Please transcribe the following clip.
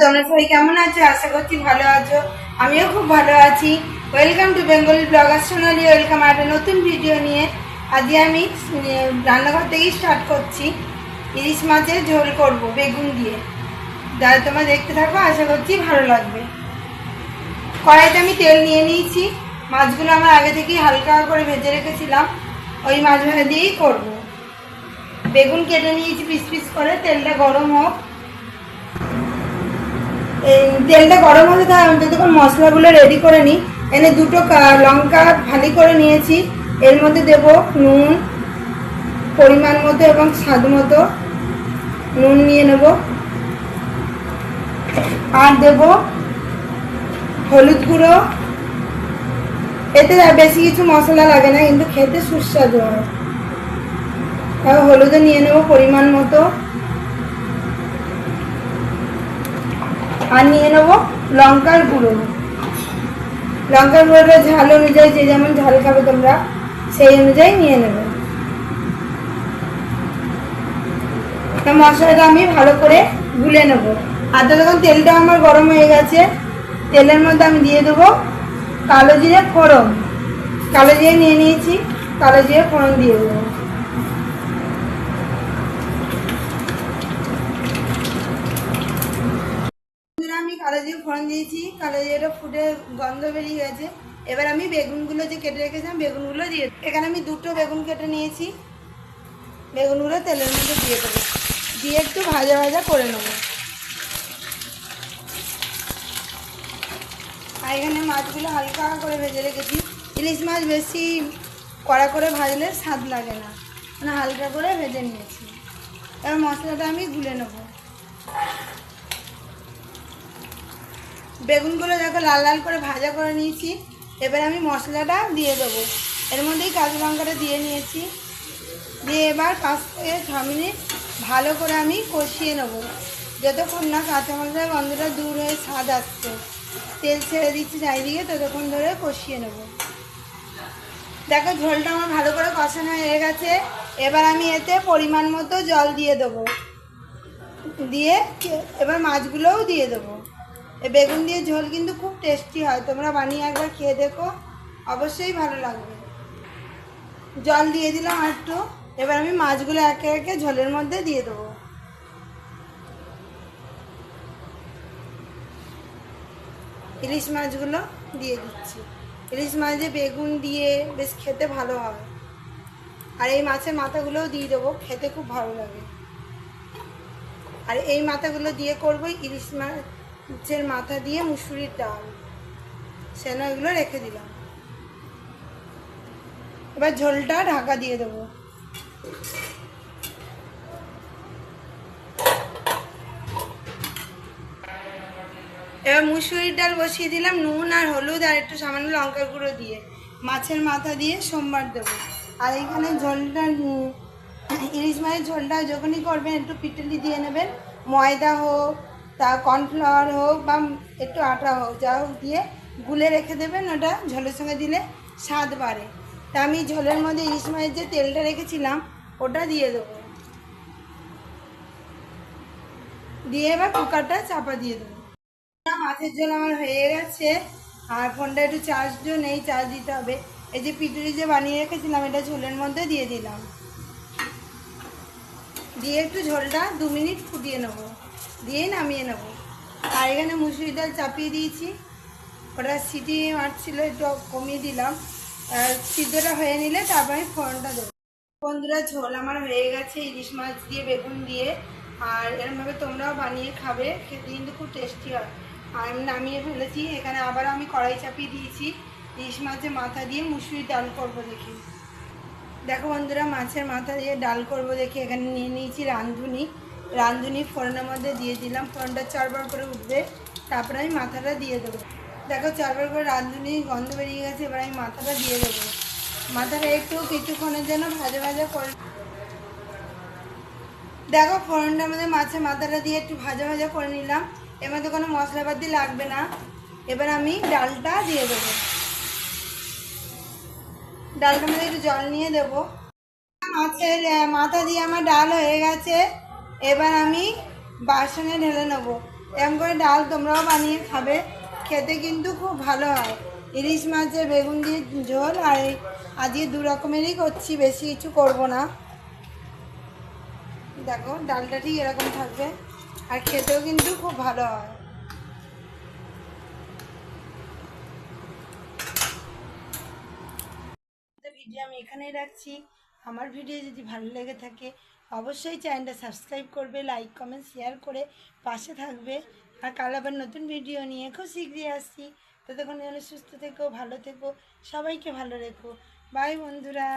তোমরা সবাই কেমন আছো? আশা করছি ভালো আছো। আমিও খুব ভালো আছি। Welcome to Bengali blogger Sonali welcome আর নতুন ভিডিও নিয়ে। আজকে আমি রান্নাঘর থেকেই স্টার্ট করছি। ইলিশ মাছের ঝোল করব, বেগুন দিয়ে। যারা তোমরা দেখতে থাকো, আশা করছি ভালো লাগবে। কড়াইতে আমি তেল নিয়ে নিয়েছি। মাছগুলো আমার আগে থেকেই হালকা করে ভেজে রেখেছিলাম। ওই মাছ ভাজা দিয়েই করব। বেগুন কেটে নিয়েছি পিস পিস করে, তেলটা গরম হোক। তেলটা গরম হতে থাকে, আমি যতক্ষণ মশলাগুলো রেডি করে নিই, এনে দুটো লঙ্কা ভালি করে নিয়েছি। এর মধ্যে দেব নুন, পরিমাণ মতো এবং স্বাদ মতো। নুন নিয়ে নেব। আর দেব হলুদ গুঁড়ো। এতে বেশি কিছু মশলা লাগে না, কিন্তু খেতে সুস্বাদু হয়। হলুদও নিয়ে নেব পরিমাণ মতো। আর নিয়ে নেব লঙ্কার গুঁড়ো। লঙ্কার গুঁড়োটা ঝাল অনুযায়ী যে যেমন ঝাল খাবে তোমরা, সেই অনুযায়ী নিয়ে নেবে। তা মশলাটা আমি ভালো করে গুলে নেব। আর ততক্ষণ তেলটা আমার গরম হয়ে গেছে। তেলের মধ্যে আমি দিয়ে দেবো কালো জিরে ফোড়ন। কালো জিরে নিয়ে নিয়েছি, কালো জিরে ফোড়ন দিয়ে দেবো। কালো জিরেটা ফুটে গন্ধ বেরিয়ে গেছে। এবার আমি বেগুনগুলো যে কেটে রেখেছিলাম, বেগুনগুলো দিয়ে এখানে আমি দুটো বেগুন কেটে নিয়েছি। বেগুনগুলো তেলের মধ্যে দিয়ে দেবো। দিয়ে একটু ভাজা ভাজা করে নেব। আর এখানে মাছগুলো হালকা করে ভেজে রেখেছি। ইলিশ মাছ বেশি কড়া করে ভাজলে স্বাদ লাগে না। মানে হালকা করে ভেজে নিয়েছি। এবার মশলাটা আমি গুলে নেব। বেগুনগুলো দেখো লাল লাল করে ভাজা করে নিয়েছি। এবার আমি মশলাটা দিয়ে দেবো। এর মধ্যেই কাঁচা লঙ্কাটা দিয়ে নিয়েছি। দিয়ে এবার পাঁচ থেকে ছ মিনিট ভালো করে আমি কষিয়ে নেব। যতক্ষণ না কাঁচা মশলার গন্ধটা দূর হয়ে স্বাদ আসছে। তেল ছেড়ে দিচ্ছি চারিদিকে, ততক্ষণ ধরে কষিয়ে নেব। দেখো ঝোলটা আমার ভালো করে কষানো হয়ে গেছে। এবার আমি এতে পরিমাণ মতো জল দিয়ে দেবো। দিয়ে এবার মাছগুলোও দিয়ে দেবো। এই বেগুন দিয়ে ঝোল কিন্তু খুব টেস্টি হয়। তোমরা বানিয়ে একবার খেয়ে দেখো। অবশ্যই ভালো লাগবে। জল দিয়ে দিলাম একটু এবার আমি মাছগুলো একে একে ঝোলের মধ্যে দিয়ে দেবো। ইলিশ মাছগুলো দিয়ে দিচ্ছি। ইলিশ মাছে বেগুন দিয়ে বেশ খেতে ভালো হয়। আর এই মাছের মাথাগুলোও দিয়ে দেবো। খেতে খুব ভালো লাগে। আর এই মাথাগুলো দিয়ে করব ইলিশ মাছের মাথা দিয়ে মুসুরির ডাল। সেন এগুলো রেখে দিলাম। এবার ঝোলটা ঢাকা দিয়ে দেবো। এবার মুসুরির ডাল বসিয়ে দিলাম নুন আর হলুদ আর একটু সামান্য লঙ্কা গুঁড়ো দিয়ে। মাছের মাথা দিয়ে সোমবার দেবো। আর এখানে ঝোলটা, ইলিশ মাছের ঝোলটা যখনই করবেন একটু পিটলি দিয়ে নেবেন। ময়দা হোক তা কর্নফ্লাওয়ার হোক বা একটু আটা হোক, যা হোক দিয়ে গুলে রেখে দেবেন ওটা ঝোলের সঙ্গে দিলে স্বাদ বাড়ে। তা আমি ঝোলের মধ্যে ইলিশ মাছের যে তেলটা রেখেছিলাম, ওটা দিয়ে দেবো। দিয়ে এবার কুকারটা চাপা দিয়ে দেবো। মাছের ঝোল আমার হয়ে গেছে। আর ফোনটা একটু চার্জও নেই চার্জ দিতে হবে। এই যে পিটুরি যে বানিয়ে রেখেছিলাম, এটা ঝোলের মধ্যে দিয়ে দিলাম। দিয়ে একটু ঝোলটা দু মিনিট ফুটিয়ে নেব। দিয়ে নামিয়ে নেব। আর এখানে মুসুরি ডাল চাপিয়ে দিয়েছি। ওটা সিটি মারছিল, একটু কমিয়ে দিলাম। আর সিদ্ধটা হয়ে নিলে তারপর আমি ফোড়নটা দেবো। বন্ধুরা, ঝোল আমার হয়ে গেছে ইলিশ মাছ দিয়ে, বেগুন দিয়ে। আর এরমভাবে তোমরাও বানিয়ে খাবে, খেতে কিন্তু খুব টেস্টি হয়। আর আমি নামিয়ে ফেলেছি, এখানে আবার আমি কড়াই চাপিয়ে দিয়েছি। ইলিশ মাছের মাথা দিয়ে মুসুরি ডাল করব দেখি। দেখো বন্ধুরা, মাছের মাথা দিয়ে ডাল করব দেখি। এখানে নিয়ে নিয়েছি রাঁধুনি। রাঁধুনি ফোড়নের মধ্যে দিয়ে দিলাম। ফোড়নটা চারবার করে উঠবে। তারপরে আমি মাথাটা দিয়ে দেবো। দেখো চারবার করে রাঁধুনি গন্ধ বেরিয়ে গেছে, এবার আমি মাথাটা দিয়ে দেবো। মাথাটা একটু কিছুক্ষণের জন্য ভাজা ভাজা করে দেখো ফোড়নটার মধ্যে মাছের মাথাটা দিয়ে একটু ভাজা ভাজা করে নিলাম। এর মধ্যে কোনো মশলাপাতি লাগবে না। এবার আমি ডালটা দিয়ে দেবো। ডালটার মধ্যে একটু জল নিয়ে দেবো। মাছের মাথা দিয়ে আমার ডাল হয়ে গেছে। এবার আমি বাসনে ঢেলে নেব। এরকম করে ডাল তোমরাও বানিয়ে খাবে। খেতে কিন্তু খুব ভালো হয়। ইলিশ মাছের বেগুন দিয়ে ঝোল আর এই আজকে দু রকমেরই করছি, বেশি কিছু করব না। দেখো, ডালটা ঠিক এরকম থাকবে আর খেতেও কিন্তু খুব ভালো হয়। ভিডিও আমি এখানেই রাখছি। আমার ভিডিও যদি ভালো লেগে থাকে অবশ্যই চ্যানেলটা সাবস্ক্রাইব করবে লাইক কমেন্ট শেয়ার করে পাশে থাকবে। আর কাল আবার নতুন ভিডিও নিয়ে খুব শীঘ্রই আসছি। ততক্ষণ যেন সুস্থ থেকো, ভালো থেকো, সবাইকে ভালো রেখো। বাই বন্ধুরা।